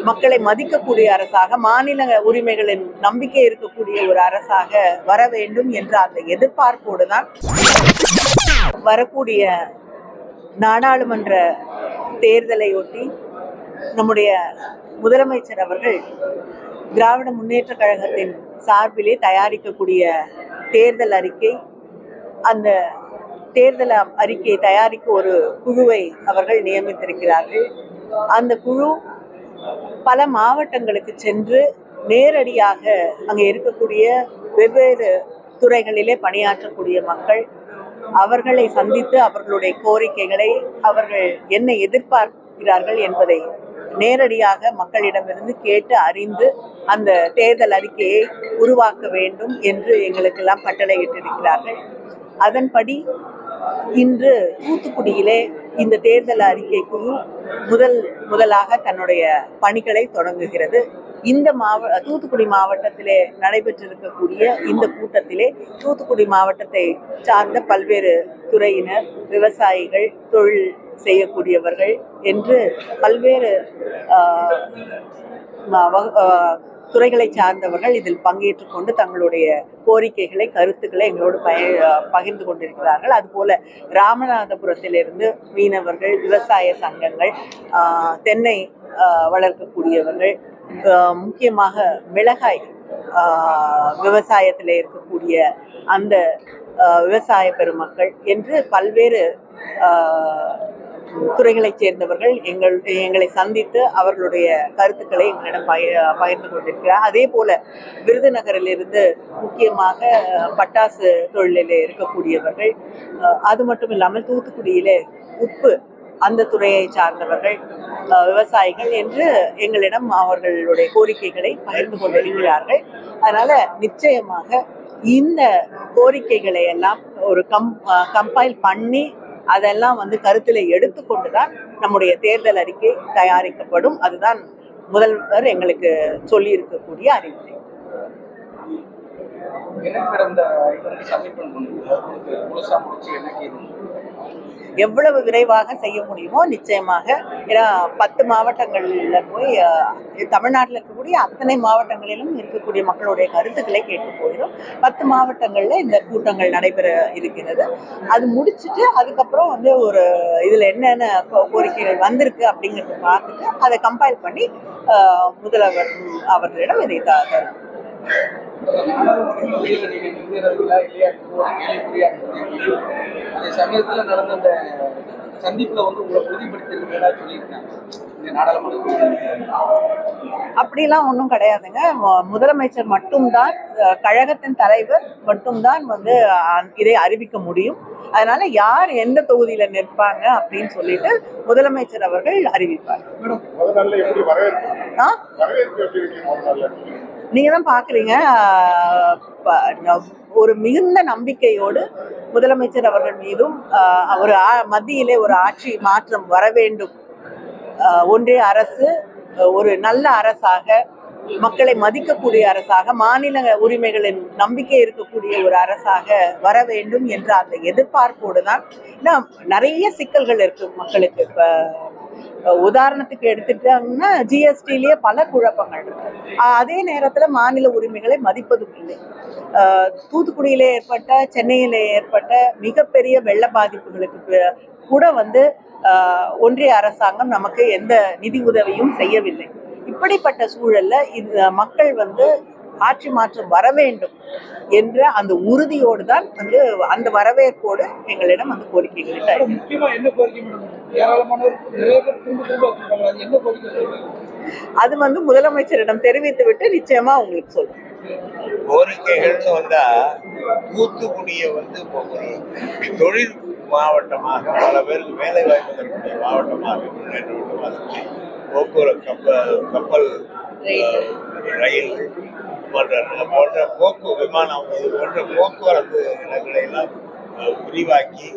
மக்களை மதிக்கக்கூடிய அரசாக மாநில உரிமைகளின் நம்பிக்கை இருக்கக்கூடிய ஒரு அரசாக வர வேண்டும் என்ற அந்த எதிர்பார்ப்போடு தான் வரக்கூடிய நாடாளுமன்ற தேர்தலையொட்டி நம்முடைய முதலமைச்சர் அவர்கள் திராவிட முன்னேற்ற கழகத்தின் சார்பிலே தயாரிக்கக்கூடிய தேர்தல் அறிக்கை அந்த தேர்தல் அறிக்கையை தயாரிக்க ஒரு குழுவை அவர்கள் நியமித்திருக்கிறார்கள். அந்த குழு பல மாவட்டங்களுக்கு சென்று நேரடியாக அங்கே இருக்கக்கூடிய வெவ்வேறு துறைகளிலே பணியாற்றக்கூடிய மக்கள் அவர்களை சந்தித்து அவர்களுடைய கோரிக்கைகளை அவர்கள் என்ன எதிர்பார்க்கிறார்கள் என்பதை நேரடியாக மக்களிடமிருந்து கேட்டு அறிந்து அந்த தேர்தல் அறிக்கையை உருவாக்க வேண்டும் என்று எங்களுக்கெல்லாம் கட்டளையிட்டிருக்கிறார்கள். அதன்படி இன்று தூத்துக்குடியிலே இந்த தேர்தல் அறிக்கை குழு முதல் முதலாக தன்னுடைய பணிகளை தொடங்குகிறது. இந்த மாவ தூத்துக்குடி மாவட்டத்திலே நடைபெற்றிருக்கக்கூடிய இந்த கூட்டத்திலே தூத்துக்குடி மாவட்டத்தை சார்ந்த பல்வேறு துறையினர் விவசாயிகள் தொழில் செய்யக்கூடியவர்கள் என்று பல்வேறு ஆஹ், துறைகளை சார்ந்தவர்கள் இதில் பங்கேற்று கொண்டு தங்களுடைய கோரிக்கைகளை கருத்துக்களை எங்களோடு பய பகிர்ந்து கொண்டிருக்கிறார்கள். அதுபோல ராமநாதபுரத்திலிருந்து மீனவர்கள் விவசாய சங்கங்கள் ஆஹ், தென்னை ஆஹ், வளர்க்கக்கூடியவர்கள் முக்கியமாக மிளகாய் ஆஹ், விவசாயத்தில் இருக்கக்கூடிய அந்த ஆஹ், விவசாய பெருமக்கள் என்று பல்வேறு ஆஹ், துறைகளைச் சேர்ந்தவர்கள் எங்கள் எங்களை சந்தித்து அவர்களுடைய கருத்துக்களை எங்களிடம் பய பகிர்ந்து கொண்டிருக்கிறார். அதே போல விருதுநகரிலிருந்து முக்கியமாக பட்டாசு தொழிலில் இருக்கக்கூடியவர்கள் அது மட்டும் இல்லாமல் தூத்துக்குடியில உப்பு அந்த துறையை சார்ந்தவர்கள் விவசாயிகள் என்று எங்களிடம் அவர்களுடைய கோரிக்கைகளை பகிர்ந்து கொண்டிருக்கிறார்கள். அதனால நிச்சயமாக இந்த கோரிக்கைகளை எல்லாம் ஒரு கம் கம்பைல் பண்ணி அதெல்லாம் வந்து கருத்தில் எடுத்துக்கொண்டு தான் நம்முடைய தேர்தல் அறிக்கை தயாரிக்கப்படும். அதுதான் முதல்வர் எங்களுக்கு சொல்லி இருக்கக்கூடிய அறிவுரை. எனக்கு கடந்த சமீபம் முழுசா முடிச்சு எனக்கு எவ்வளவு விரைவாக செய்ய முடியுமோ நிச்சயமாக ஏன்னா பத்து மாவட்டங்களில் போய் அஹ், தமிழ்நாட்டில் இருக்கக்கூடிய அத்தனை மாவட்டங்களிலும் இருக்கக்கூடிய மக்களுடைய கருத்துக்களை கேட்டு போயிடும் பத்து மாவட்டங்களில் இந்த கூட்டங்கள் நடைபெற இருக்கிறது. அது முடிச்சுட்டு அதுக்கப்புறம் வந்து ஒரு இதுல என்னென்ன கோ- கோரிக்கைகள் வந்திருக்கு அப்படிங்கிறத பார்த்துட்டு அதை கம்பைல் பண்ணி முதல்வர் அவர்களிடம் இதை தரும் சமயத்துல நடந்த அந்த சந்திப்புல வந்து உங்களை உறுதிப்படுத்திருக்கிறதா சொல்லியிருக்காங்க. இந்த நாடாளுமன்ற அப்படிலாம் ஒன்றும் கிடையாதுங்க. முதலமைச்சர் மட்டும்தான் அஹ், கழகத்தின் தலைவர் மட்டும்தான் வந்து அஹ், இதை அறிவிக்க முடியும். அதனால யார் எந்த தொகுதியில நிற்பாங்க அப்படின்னு சொல்லிட்டு முதலமைச்சர் அவர்கள் அறிவிப்பார். நீங்கள் நீங்க தான் பாக்குறீங்க ஒரு மிகுந்த நம்பிக்கையோடு முதலமைச்சர் அவர்கள் மீதும் ஒரு மத்தியிலே ஒரு ஆட்சி மாற்றம் வர வேண்டும். ஒன்றிய அரசு ஒரு நல்ல அரசாக மக்களை மதிக்கக்கூடிய அரசாக மாநில உரிமைகளின் நம்பிக்கை இருக்கக்கூடிய ஒரு அரசாக வர வேண்டும் என்ற அந்த எதிர்பார்ப்போடு தான் நிறைய சிக்கல்கள் இருக்கு மக்களுக்கு. இப்போ உதாரணத்துக்கு எடுத்துட்டாங்கன்னா ஜிஎஸ்டிலேயே பல குழப்பங்கள் இருக்கு. அதே நேரத்துல மாநில உரிமைகளை மதிப்பதும் இல்லை அஹ், தூத்துக்குடியிலே ஏற்பட்ட சென்னையிலே ஏற்பட்ட மிகப்பெரிய வெள்ள பாதிப்புகளுக்கு கூட வந்து ஒன்றிய அரசாங்கம் நமக்கு எந்த நிதி உதவியும் செய்யவில்லை. இப்படிப்பட்ட சூழல்ல இந்த மக்கள் வந்து ஆட்சி மாற்றம் வர வேண்டும் என்ற அந்த உறுதியோடு தான் வந்து அந்த வரவேற்போடு எங்களிடம் அந்த கோரிக்கைகளை அது என்ன கோரிக்கை சொல்றீங்க? அது வந்து முதலமைச்சரிடம் தெரிவித்து விட்டு நிச்சயமா உங்களுக்கு சொல்றேன். கோரிக்கைகள்னு வந்தா தூத்துக்குடியை வந்து ஒரு தொழில் மாவட்டமாக பல பேருக்கு வேலை வாய்ப்பு தரக்கூடிய மாவட்டமாக போக்குவரத்து கப்பல் கப்பல் ரயில் போன்ற போன்ற போக்கு விமானம் இது போன்ற போக்குவரத்து இடங்களை எல்லாம் அஹ், விரிவாக்கி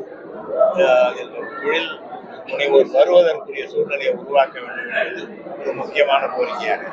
தொழில் முனைவோர் வருவதற்குரிய சூழ்நிலையை உருவாக்க வேண்டும் என்பது ஒரு முக்கியமான கோரிக்கையாக